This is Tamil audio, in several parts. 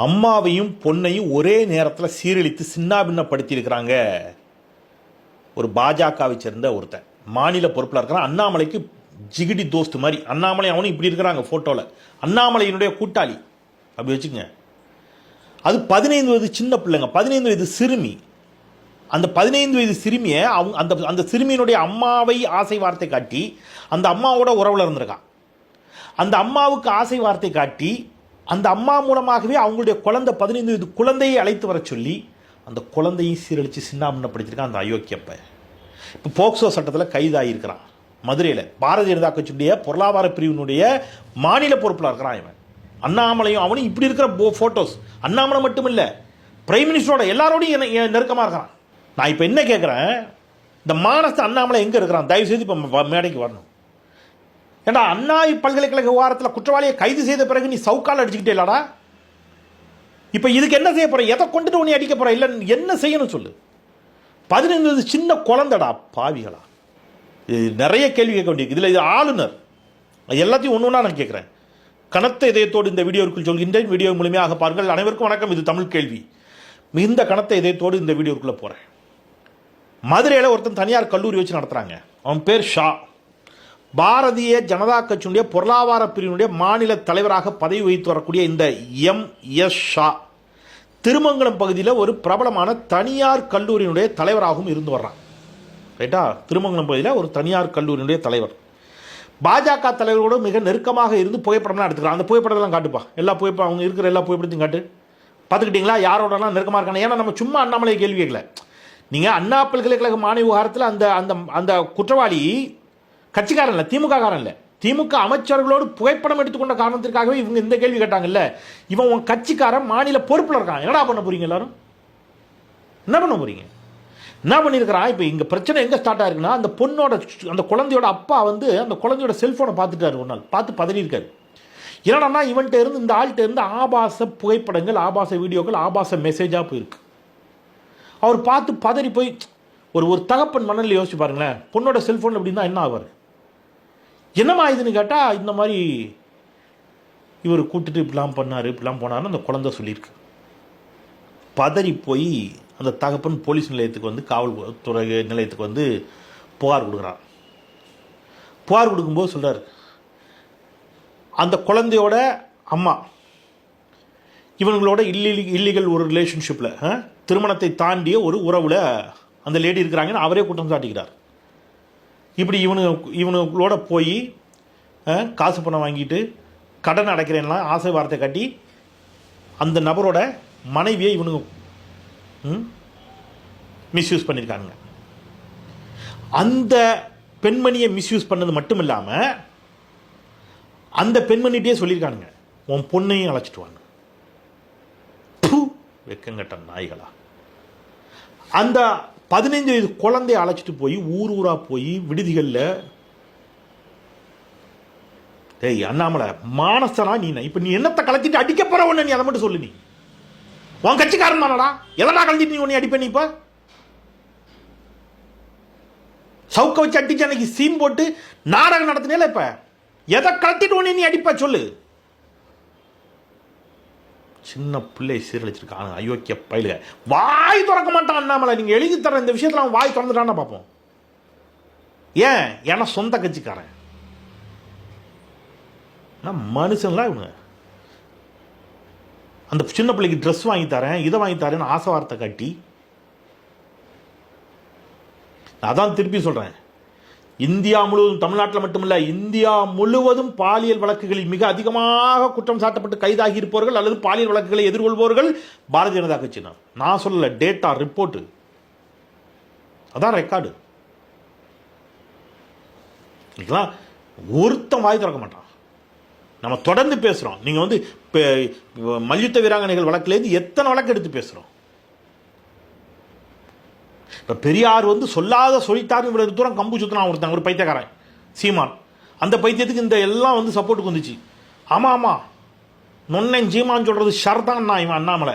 அம்மாவையும் பொண்ணையும் ஒரே நேரத்தில் சீரழித்து சின்னாபின்னப்படுத்தியிருக்கிறாங்க. ஒரு பாஜகவை சேர்ந்த ஒருத்தன். மாநில பொறுப்பில் இருக்கிறான் அண்ணாமலைக்கு ஜிகிடி தோஸ்து மாதிரி. அண்ணாமலை அவனும் இப்படி இருக்கிறாங்க ஃபோட்டோவில் அண்ணாமலையினுடைய கூட்டாளி. அப்படி வச்சுக்கங்க. அது பதினைந்து வயது சின்ன பிள்ளைங்க. பதினைந்து வயது சிறுமி. அந்த பதினைந்து வயது சிறுமியை அவங்க அந்த அந்த சிறுமியினுடைய அம்மாவை ஆசை வார்த்தை காட்டி அந்த அம்மாவோட உறவில் இருந்திருக்கான். அந்த அம்மாவுக்கு ஆசை வார்த்தை காட்டி அந்த அம்மா மூலமாகவே அவங்களுடைய குழந்தை பதினைந்து வயது குழந்தையை அழைத்து வர சொல்லி அந்த குழந்தையை சீரழித்து சின்னாமண்ணப்படுத்திருக்கான் அந்த அயோக்கியப்ப இப்போ போக்சோ சட்டத்தில் கைதாகியிருக்கிறான் மதுரையில் பாரதிய ஜனதா கட்சியுடைய பொருளாதார பிரிவினுடைய மாநில பொறுப்பில் இருக்கிறான் இவன். அண்ணாமலையும் அவனும் இப்படி இருக்கிற ஃபோட்டோஸ் அண்ணாமலை மட்டும் இல்லை பிரைம் மினிஸ்டரோட எல்லாரோடையும் என்ன- நெருக்கமாக இருக்கிறான். நான் இப்போ என்ன கேட்குறேன் இந்த மானஸ்த அண்ணாமலை எங்கே இருக்கிறான்? தயவு செய்து இப்போ மேடைக்கு வரணும். ஏண்டா அண்ணா பல்கலைக்கழக விவகாரத்தில் குற்றவாளியை கைது செய்த பிறகு நீ சவுக்கால் அடிச்சுக்கிட்டே இல்லடா? இப்போ இதுக்கு என்ன செய்ய போகிற எதை கொண்டுட்டு உன்னை அடிக்க போகிற இல்லை என்ன செய்யணும் சொல்லு. பதினைந்து சின்ன குழந்தடா பாவிகளா. இது நிறைய கேள்வி கேட்க வேண்டியிருக்கு. இதில் இது ஆளுநர். எல்லாத்தையும் ஒன்று ஒன்றா நான் கேட்குறேன். கனத்த இதயத்தோடு இந்த வீடியோவுக்குள் சொல்கின்றேன். வீடியோ மூலியமாக பாருங்கள். அனைவருக்கும் வணக்கம். இது தமிழ் கேள்வி. மிகுந்த கனத்த இதயத்தோடு இந்த வீடியோக்குள்ளே போகிறேன் மதுரையில் ஒருத்தன் தனியார் கல்லூரி வச்சு நடத்துகிறாங்க அவன் பேர் ஷா. பாரதிய ஜனதா கட்சியினுடைய பொருளாதார பிரிவினுடைய மாநில தலைவராக பதவி வகித்து வரக்கூடிய இந்த எம். எஸ். ஷா திருமங்கலம் பகுதியில் ஒரு பிரபலமான தனியார் கல்லூரியினுடைய தலைவராகவும் இருந்து வர்றான். ரைட்டா? திருமங்கலம் பகுதியில் ஒரு தனியார் கல்லூரியினுடைய தலைவர். பாஜக தலைவரோட மிக நெருக்கமாக இருந்து புகைப்படம்லாம் எடுத்துக்கிறான். அந்த புகைப்படத்தெல்லாம் காட்டுப்பா. எல்லா புகைப்படம் அவங்க இருக்கிற எல்லா புகைப்படத்தையும் காட்டு. பார்த்துக்கிட்டீங்களா? யாரோடலாம் நெருக்கமாக இருக்காங்க ஏன்னா நம்ம சும்மா அண்ணாமலை கேள்வி கேட்கல. நீங்கள் அண்ணா பல்கலைக்கழக மாணவி விவகாரத்தில் அந்த அந்த அந்த குற்றவாளி கட்சிக்காரன் இல்லை திமுக காரன் இல்லை. திமுக அமைச்சர்களோடு புகைப்படம் எடுத்துக்கொண்ட காரணத்திற்காகவே இவங்க இந்த கேள்வி கேட்டாங்கல்ல. இவன் உன் கட்சிக்காரன் மாநில பொறுப்பில் இருக்கான். என்னடா பண்ண போறீங்க எல்லாரும்? என்ன பண்ண போறீங்க? என்ன பண்ணியிருக்கிறான் இப்போ இங்கே பிரச்சனை எங்கே ஸ்டார்ட் ஆயிருக்குன்னா அந்த பொண்ணோட அந்த குழந்தையோட அப்பா வந்து அந்த குழந்தையோட செல்ஃபோனை பார்த்துட்டாரு ஒரு நாள். பார்த்து பதறியிருக்காரு. என்னடா இவன்கிட்ட இருந்து இந்த ஆள்கிட்ட இருந்து ஆபாச புகைப்படங்கள் ஆபாச வீடியோக்கள் ஆபாச மெசேஜாக போயிருக்கு. அவர் பார்த்து பதறி போய் ஒரு ஒரு தகப்பன் மணலில் யோசிச்சு பாருங்களேன். பொண்ணோட செல்ஃபோன் அப்படின்னா என்ன ஆவார்? என்னம்மா இதுன்னு கேட்டால் இந்த மாதிரி இவர் கூட்டுட்டு இப்படிலாம் பண்ணார் இப்படிலாம் போனார்னு அந்த குழந்தை சொல்லியிருக்கு. பதறி போய் அந்த தகப்பன் போலீஸ் நிலையத்துக்கு வந்து காவல்துறை நிலையத்துக்கு வந்து புகார் கொடுக்குறான். புகார் கொடுக்கும்போது சொல்கிறார் அந்த குழந்தையோட அம்மா இவங்களோட இல்லி இல்லீகல் ஒரு ரிலேஷன்ஷிப்பில் திருமணத்தை தாண்டிய ஒரு உறவில் அந்த லேடி இருக்கிறாங்கன்னு அவரே குற்றம் சாட்டிக்கிறார். இப்படி இவனு இவனுங்களோட போய் காசு பணம் வாங்கிட்டு கடன் அடைக்கிறேன்லாம் ஆசை வார்த்தை காட்டி அந்த நபரோட மனைவியை இவனுங்க மிஸ்யூஸ் பண்ணியிருக்காங்க அந்த பெண்மணியை மிஸ்யூஸ் பண்ணது மட்டும் இல்லாமல் அந்த பெண்மணிகிட்டே சொல்லியிருக்கானுங்க உன் பொண்ணையும் அழைச்சிட்டு வாங்க. வெக்கங்கட்ட நாய்களா. அந்த பதினைஞ்சு வயது குழந்தைய அழைச்சிட்டு போய் ஊர் ஊராக போய் விடுதிகளில் டேய் அண்ணாமலை மானசனா நீ இப்போ நீ என்னத்தை கலத்திட்டு அடிக்க போற ஒன்று நீ? அதை மட்டும் சொல்லு நீ. உன் கட்சிக்காரன் தானடா. எதனா கலந்துட்டு நீ உன்னை அடிப்ப நீ இப்போ? சவுக்க வச்சு அடிச்சு அன்னைக்கு சீன் போட்டு நாடகம் நடத்தினேல இப்போ. எதை கலத்திட்டு உன்னை நீ அடிப்ப? சொல்லு. சின்ன பிள்ளை சீரழிச்சிருக்காங்க அயோக்கிய பயிலுக. வாய் திறக்க மாட்டான் அண்ணாமலை. நீங்க எழுதி தர இந்த விஷயத்துல அவன் வாய் திறந்துட்டான்னு பார்ப்போம். ஏன்? ஏன்னா சொந்த கட்சிக்காரன். நான் இவங்க அந்த சின்ன பிள்ளைக்கு ட்ரெஸ் வாங்கி தரேன் இதை வாங்கி தரேன்னு ஆசை வார்த்தை கட்டி அதான் திருப்பி சொல்றேன். இந்தியா முழுவதும் தமிழ்நாட்டில் மட்டுமல்ல இந்தியா முழுவதும் பாலியல் வழக்குகளில் மிக அதிகமாக குற்றம் சாட்டப்பட்டு கைதாகி இருப்பவர்கள் அல்லது பாலியல் வழக்குகளை எதிர்கொள்பவர்கள் பாரதிய ஜனதா கட்சியினர் நான் சொல்லல டேட்டா ரிப்போர்ட் அதான் ரெக்கார்டு இன்னைக்கெல்லாம் ஒருத்தன் வாய் திறக்க மாட்டான். நம்ம தொடர்ந்து பேசுகிறோம் நீங்கள் வந்து மல்யுத்த வீராங்கனைகள் வழக்குலேருந்து எத்தனை வழக்கு எடுத்து பேசுகிறோம் இப்போ பெரியார் வந்து சொல்லாத சொல்லிட்டாரு இவ்வளவு தூரம் கம்பு சுத்தினான் ஒருத்தன் ஒரு பைத்தியக்காரன் சீமான். அந்த பைத்தியத்துக்கு இந்த எல்லாம் வந்து சப்போர்ட்டுக்கு வந்துச்சு. ஆமாம் ஆமாம் நொன்னன் சீமான் சொல்கிறது ஷர்தான் இவன் அண்ணாமலை.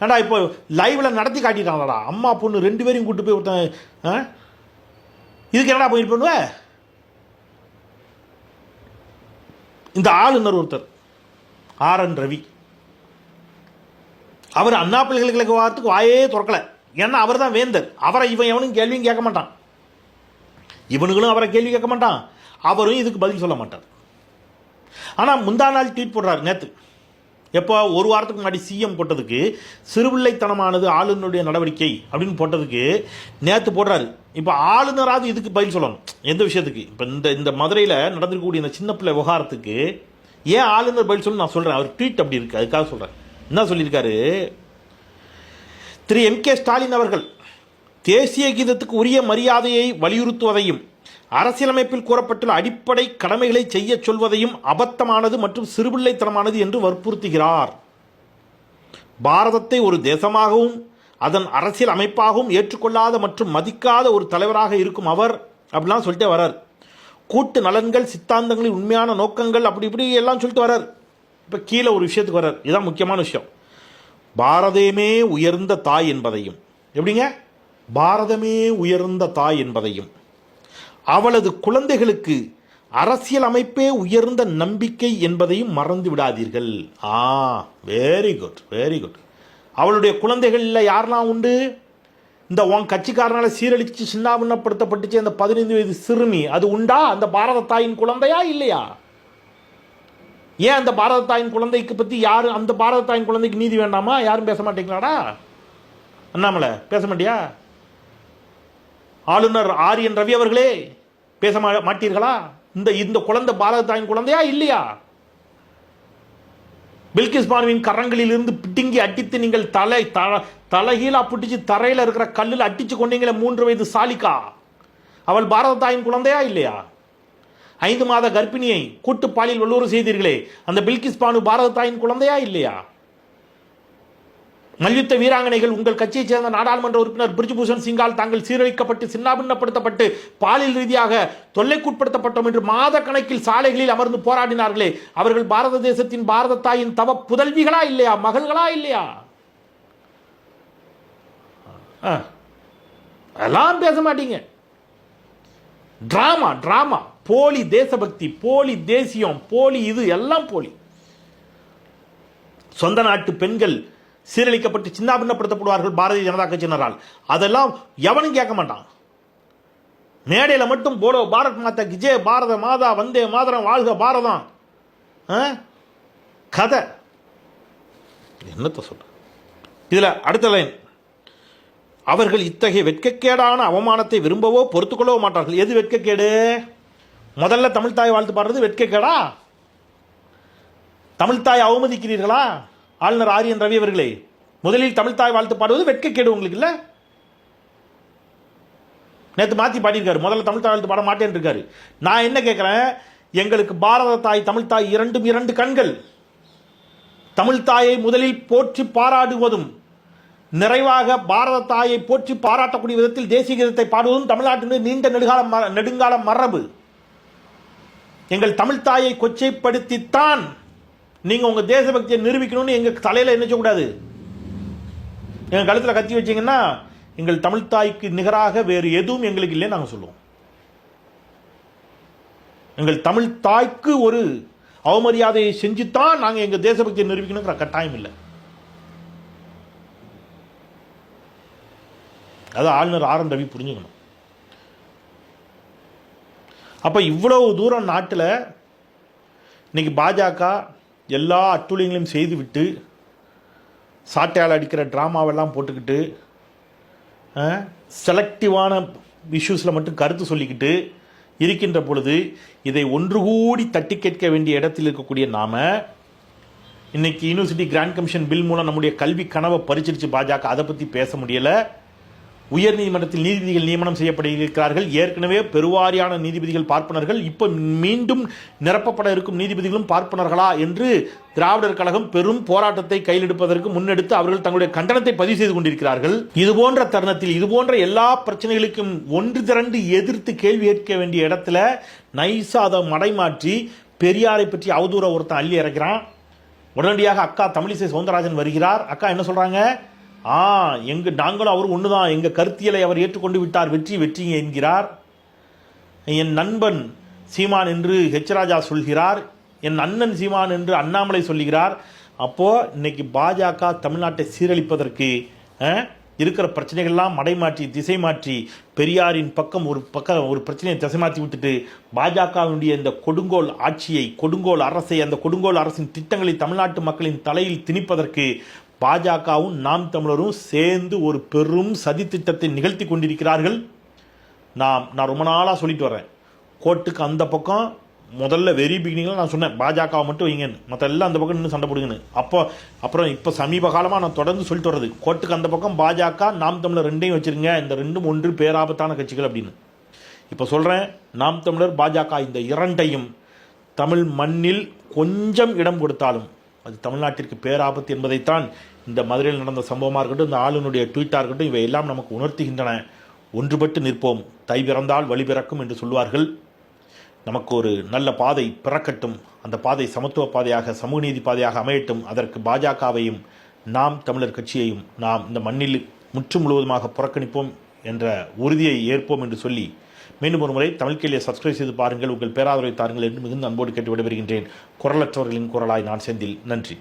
ஏண்டா இப்போ லைவில் நடத்தி காட்டிட்டாங்களடா அம்மா பொண்ணு ரெண்டு பேரையும் கூட்டு போய் ஒருத்தன் ஆ? இதுக்கு என்னடா போயிட்டு பண்ணுவ? இந்த ஆளுநர் ஒருத்தர் ஆர் என் ரவி. அவர் அண்ணா பல்கலைக்கழகத்துக்கு வாயே திறக்கல. ஏன்னா அவர் தான் வேந்தர். அவரை இவன் எவனும் கேள்வியும் கேட்க மாட்டான். இவனுங்களும் அவரை கேள்வி கேட்க மாட்டான். அவரும் இதுக்கு பதில் சொல்ல மாட்டார். ஆனால் முந்தா நாள் ட்வீட் போடுறாரு நேற்று எப்போ? ஒரு வாரத்துக்கு முன்னாடி சிஎம் போட்டதுக்கு சிறுபிள்ளைத்தனமானது ஆளுநருடைய நடவடிக்கை அப்படின்னு போட்டதுக்கு நேற்று போடுறாரு. இப்போ ஆளுநராவது இதுக்கு பதில் சொல்லணும். எந்த விஷயத்துக்கு? இப்போ இந்த இந்த மதுரையில் நடந்திருக்கக்கூடிய இந்த சின்ன பிள்ளை விவகாரத்துக்கு ஏன் ஆளுநர் பதில் சொல்லணும் நான் சொல்கிறேன் அவர் ட்வீட் அப்படி இருக்கு. அதுக்காக சொல்கிறேன் என்ன சொல்லியிருக்காரு? திரு எம் கே ஸ்டாலின் அவர்கள் தேசிய கீதத்துக்கு உரிய மரியாதையை வலியுறுத்துவதையும் அரசியலமைப்பில் கூறப்பட்டுள்ள அடிப்படை கடமைகளை செய்யச் சொல்வதையும் அபத்தமானது மற்றும் சிறுபிள்ளைத்தனமானது என்று வற்புறுத்துகிறார். பாரதத்தை ஒரு தேசமாகவும் அதன் அரசியல் அமைப்பாகவும் ஏற்றுக்கொள்ளாத மற்றும் மதிக்காத ஒரு தலைவராக இருக்கும் அவர் அப்படிலாம் சொல்லிட்டே வரார். கூட்டு நலன்கள் சித்தாந்தங்களின் உண்மையான நோக்கங்கள் அப்படி இப்படி எல்லாம் சொல்லிட்டு வரார். இப்போ கீழே ஒரு விஷயத்துக்கு வரார். இதுதான் முக்கியமான விஷயம். பாரதமே உயர்ந்த தாய் என்பதையும். எப்படிங்க? பாரதமே உயர்ந்த தாய் என்பதையும். அவளது குழந்தைகளுக்கு அரசியல் அமைப்பே உயர்ந்த நம்பிக்கை என்பதையும் மறந்து விடாதீர்கள். Ah very good very good அவளுடைய குழந்தைகளில் யாரெல்லாம் உண்டு? இந்த உன் கட்சிக்காரனால் சீரழித்து சின்னாபின்னப்படுத்தப்பட்டுச்சு அந்த பதினைந்து வயது சிறுமி. அது உண்டா? அந்த பாரத தாயின் குழந்தையா இல்லையா? ஏன் அந்த பாரத தாயின் குழந்தைக்கு பற்றி யாரும் அந்த பாரத தாயின் குழந்தைக்கு நீதி வேண்டாமா? யாரும் பேச மாட்டேங்களாடா அண்ணாமலை பேச மாட்டியா? ஆளுநர் ஆரியன் ரவி அவர்களே பேச மா- மாட்டீர்களா? இந்த இந்த குழந்தை பாரத தாயின் குழந்தையா இல்லையா? பில்கிஸ் பானுவின் கரங்களில் இருந்து பிடுங்கி அடித்து நீங்கள் தலை தல தலைகீழா பிடிச்சு தரையில் இருக்கிற கல்லில் அடிச்சு கொண்டீங்களே மூன்று வயது சாலிக்கா அவள் பாரத தாயின் குழந்தையா இல்லையா? ஐந்து மாத கர்ப்பிணியை கூட்டு பாலியல் வல்லூறு செய்தீர்களே. அந்த பில்கிஸ் பானு பாரத தாயின் குழந்தையா இல்லையா? மல்யுத்த வீராங்கனைகள் உங்கள் கட்சியைச் சேர்ந்த நாடாளுமன்ற உறுப்பினர் பிரிஜ்பூஷன் சிங்கால் தாங்கள் சீரழிக்கப்பட்டு சின்னாபின்னப்படுத்தப்பட்டு பாலியல் ரீதியாக தொல்லைக்குட்படுத்தப்பட்டோம் என்று மாத கணக்கில் சாலைகளில் அமர்ந்து போராடினார்களே. அவர்கள் பாரத தேசத்தின் பாரத தாயின் தவ புதல்விகளா இல்லையா? மகள்களா இல்லையா? ஆ. அதெல்லாம் பேச மாட்டீங்க. Drama drama. போலி தேசபக்தி போலி தேசியம் போலி இது எல்லாம் போலி. சொந்த நாட்டு பெண்கள் சீரழிக்கப்பட்டு சின்னாபின்னப்படுத்தப்படுவார்கள் பாரதிய ஜனதா கட்சியினரால் அதெல்லாம் எவனும் கேட்க மாட்டான். மேடையில் மட்டும் போலோ பாரத் மாதா கிஜே பாரத மாதா வந்தே மாதரம் வாழ்க பாரதம். ஆ? கதை. என்னத்தை சொல்ற? இதில் அடுத்த லைன். அவர்கள் இத்தகைய வெட்கக்கேடான அவமானத்தை விரும்பவோ பொறுத்துக்கொள்ளவோ மாட்டார்கள். எது வெட்கக்கேடு? முதல்ல தமிழ் தாய் வாழ்த்து பாடுறது வெட்கக்கேடா? தமிழ் தாய் அவமதிக்கிறீர்களா? ஆளுநர் ஆரியன் ரவி அவர்களே முதலில் தமிழ் தாய் வாழ்த்து பாடுவது வெட்கக்கேடு உங்களுக்கு இல்லை? நேற்று மாற்றி பாடியிருக்காரு முதல்ல தமிழ் தாய் வாழ்த்து பாட மாட்டேன்னு இருக்காரு. நான் என்ன கேட்குறேன் எங்களுக்கு பாரத தாய் தமிழ் தாய் இரண்டும் இரண்டு கண்கள். தமிழ் தாயை முதலில் போற்றி பாராடுவதும் நிறைவாக பாரத தாயை போற்றி பாராட்டக்கூடிய விதத்தில் தேசிய கீதத்தை பாடுவதும் தமிழ்நாட்டினுடைய நீண்ட நெடுகால நெடுங்கால மரபு. எங்கள் தமிழ் தாயை கொச்சைப்படுத்தித்தான். நீங்கள் உங்கள் தேசபக்தியை நிரூபிக்கணும்னு எங்கள் தலையில் என்ன கூடாது எங்கள் கழுத்தில் கத்தி வச்சிங்கன்னா எங்கள் தமிழ் தாய்க்கு நிகராக வேறு எதுவும் எங்களுக்கு இல்லைன்னு நாங்கள் சொல்லுவோம். எங்கள் தமிழ் தாய்க்கு ஒரு அவமரியாதையை செஞ்சுத்தான் நாங்கள் எங்கள் தேசபக்தியை நிரூபிக்கணுங்கிற கட்டாயம் இல்லை. அது ஆளுநர் ஆர் என் ரவி புரிஞ்சுக்கணும். அப்போ இவ்வளவு தூரம் நாட்டில் இன்னைக்கு பாஜக எல்லா அட்டுழியங்களையும் செய்துவிட்டு சாட்டையால் அடிக்கிற ட்ராமாவெல்லாம் போட்டுக்கிட்டு செலக்டிவான இஷ்யூஸில் மட்டும் கருத்து சொல்லிக்கிட்டு இருக்கின்ற பொழுது இதை ஒன்று கூடி தட்டி கேட்க வேண்டிய இடத்தில் இருக்கக்கூடிய நாம் இன்றைக்கி யூனிவர்சிட்டி கிராண்ட் கமிஷன் பில் மூலம் நம்முடைய கல்வி கனவை பறிச்சிருச்சு பாஜக. அதை பற்றி பேச முடியலை. உயர்நீதிமன்றத்தில் நீதிபதிகள் நியமனம் செய்யப்பட்டிருக்கிறார்கள். ஏற்கனவே பெருவாரியான நீதிபதிகள் பார்ப்பனர்கள் இப்போ மீண்டும் நிரப்பப்பட இருக்கும் நீதிபதிகளும் பார்ப்பனர்களா என்று திராவிடர் கழகம் பெரும் போராட்டத்தை கையிலெடுப்பதற்கு முன்னெடுத்து அவர்கள் தங்களுடைய கண்டனத்தை பதிவு செய்து கொண்டிருக்கிறார்கள். இதுபோன்ற தருணத்தில் இது போன்ற எல்லா பிரச்சனைகளுக்கும் ஒன்று திரண்டு எதிர்த்து கேள்வி கேட்க வேண்டிய இடத்துல நைஸா அதை மடைமாற்றி பெரியாரை பற்றி அவதூற ஒருத்தன் அள்ளி இறக்கிறான். உடனடியாக அக்கா தமிழிசை சவுந்தரராஜன் வருகிறார். அக்கா என்ன சொல்றாங்க? ஆ எங்கு நாங்களும் அவர் தான் எங்கள் கருத்தியலை அவர் ஏற்றுக்கொண்டு விட்டார். வெற்றி வெற்றி என்கிறார். என் நண்பன் சீமான் என்று ஹெச்ராஜா சொல்கிறார். என் அண்ணன் சீமான் என்று அண்ணாமலை சொல்கிறார். அப்போது இன்னைக்கு பாஜக தமிழ்நாட்டை சீரழிப்பதற்கு இருக்கிற பிரச்சனைகள்லாம் மடைமாற்றி திசை மாற்றி பெரியாரின் பக்கம் ஒரு பக்கம் ஒரு பிரச்சனையை திசை மாற்றி விட்டுட்டு பாஜகவினுடைய இந்த கொடுங்கோல் ஆட்சியை கொடுங்கோல் அரசை அந்த கொடுங்கோல் அரசின் திட்டங்களை தமிழ்நாட்டு மக்களின் தலையில் திணிப்பதற்கு பாஜகவும் நாம் தமிழரும் சேர்ந்து ஒரு பெரும் சதித்திட்டத்தை நிகழ்த்தி கொண்டிருக்கிறார்கள். நாம் நான் ரொம்ப நாளாக சொல்லிட்டு வரேன் கோர்ட்டுக்கு அந்த பக்கம் முதல்ல வெரி பிகினிங்கில் நான் சொன்னேன். பாஜகவை மட்டும் வைங்கன்னு. மற்ற எல்லாம் அந்த பக்கம் நின்று சண்டை போடுங்கன்னு. அப்போ அப்புறம் இப்போ சமீப காலமாக நான் தொடர்ந்து சொல்லிட்டு வர்றது. கோர்ட்டுக்கு அந்த பக்கம் பாஜக நாம் தமிழர் ரெண்டையும் வச்சிருங்க. இந்த ரெண்டும் ஒன்று பேராபத்தான கட்சிகள் அப்படின்னு. இப்போ சொல்கிறேன் நாம் தமிழர் பாஜக இந்த இரண்டையும் தமிழ் மண்ணில் கொஞ்சம் இடம் கொடுத்தாலும் அது தமிழ்நாட்டிற்கு பேராபத்து என்பதைத்தான் இந்த மதுரையில் நடந்த சம்பவமாக இருக்கட்டும் இந்த ஆளுனுடைய ட்வீட்டாக இருக்கட்டும் இவை எல்லாம் நமக்கு உணர்த்துகின்றன. ஒன்றுபட்டு நிற்போம். தை பிறந்தால் வழி பிறக்கும் என்று சொல்வார்கள். நமக்கு ஒரு நல்ல பாதை பிறக்கட்டும். அந்த பாதை சமத்துவ பாதையாக சமூக நீதி பாதையாக அமையட்டும். அதற்கு பாஜகவையும் நாம் தமிழர் கட்சியையும் நாம் இந்த மண்ணில் முற்று முழுவதுமாக புறக்கணிப்போம் என்ற உறுதியை ஏற்போம் என்று சொல்லி மீண்டும் ஒரு முறை தமிழ் கேள்வியை சப்ஸ்கிரைப் செய்து பாருங்கள். உங்கள் பேராதரவை தாருங்கள் என்று மிகுந்த அன்போடு கேட்டு விடைபெறுகின்றேன் குரலற்றவர்களின் குரலாய் நான் செந்தில். நன்றி.